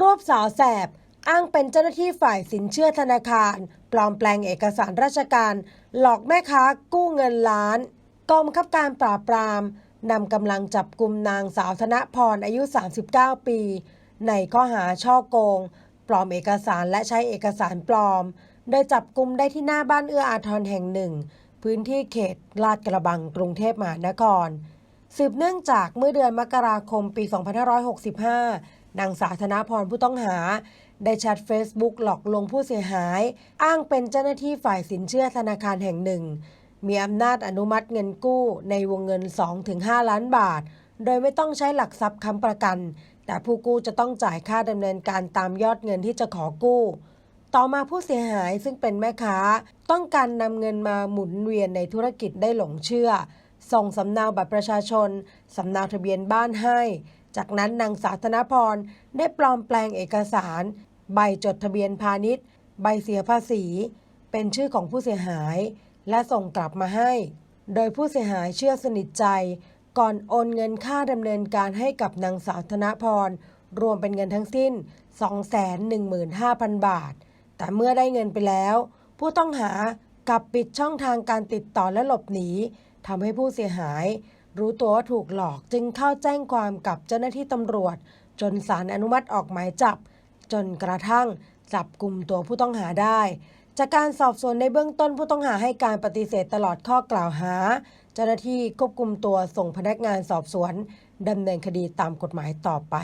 รวบสาวแสบ อ้างเป็นเจ้าหน้าที่ฝ่ายสินเชื่อธนาคาร ปลอมแปลงเอกสารราชการ หลอกแม่ค้ากู้เงินล้าน กองบังคับการปราบปรามนำกำลังจับกลุ่มนางสาวธนพรอายุ 39 ปี ในข้อหาช่อโกง ปลอมเอกสารและใช้เอกสารปลอม โดยจับกลุ่มได้ที่หน้าบ้านเอื้ออาทรแห่งหนึ่ง พื้นที่เขตลาดกระบังกรุงเทพมหานคร สืบเนื่องจากเมื่อเดือนมกราคมปี 2565 นางสาวธนพรผู้ต้องหา ได้แชท Facebook หลอกลวงผู้เสียหาย อ้างเป็นเจ้าหน้าที่ฝ่ายสินเชื่อธนาคารแห่งหนึ่ง มีอำนาจอนุมัติเงินกู้ในวงเงิน 2-5 ล้านบาท โดยไม่ต้องใช้หลักทรัพย์ค้ำประกัน แต่ผู้กู้จะต้องจ่ายค่าดำเนินการตามยอดเงินที่จะขอกู้ ต่อมาผู้เสียหายซึ่งเป็นแม่ค้า ต้องการนำเงินมาหมุนเวียนในธุรกิจได้หลงเชื่อส่งสำเนาบัตรประชาชน สำเนาทะเบียนบ้านให้ จากนั้นนางสาวธนพรได้ปลอมแปลงเอกสาร ใบจดทะเบียนพาณิชย์ ใบเสียภาษี เป็นชื่อของผู้เสียหาย และส่งกลับมาให้ โดยผู้เสียหายเชื่อสนิทใจ ก่อนโอนเงินค่าดำเนินการให้กับนางสาวธนพร รวมเป็นเงินทั้งสิ้น 215,000 บาท แต่เมื่อได้เงินไปแล้ว ผู้ต้องหากลับปิดช่องทางการติดต่อและหลบหนีทำให้ผู้เสียหาย รู้ตัวว่าถูกหลอกจึงเข้าแจ้งความกับเจ้าหน้าที่ตำรวจ จนศาลอนุมัติออกหมายจับ จนกระทั่งจับกลุ่มตัวผู้ต้องหาได้ จากการสอบสวนในเบื้องต้นผู้ต้องหาให้การปฏิเสธตลอดข้อกล่าวหา เจ้าหน้าที่ควบคุมตัวส่งพนักงานสอบสวนดำเนินคดีตามกฎหมายต่อไป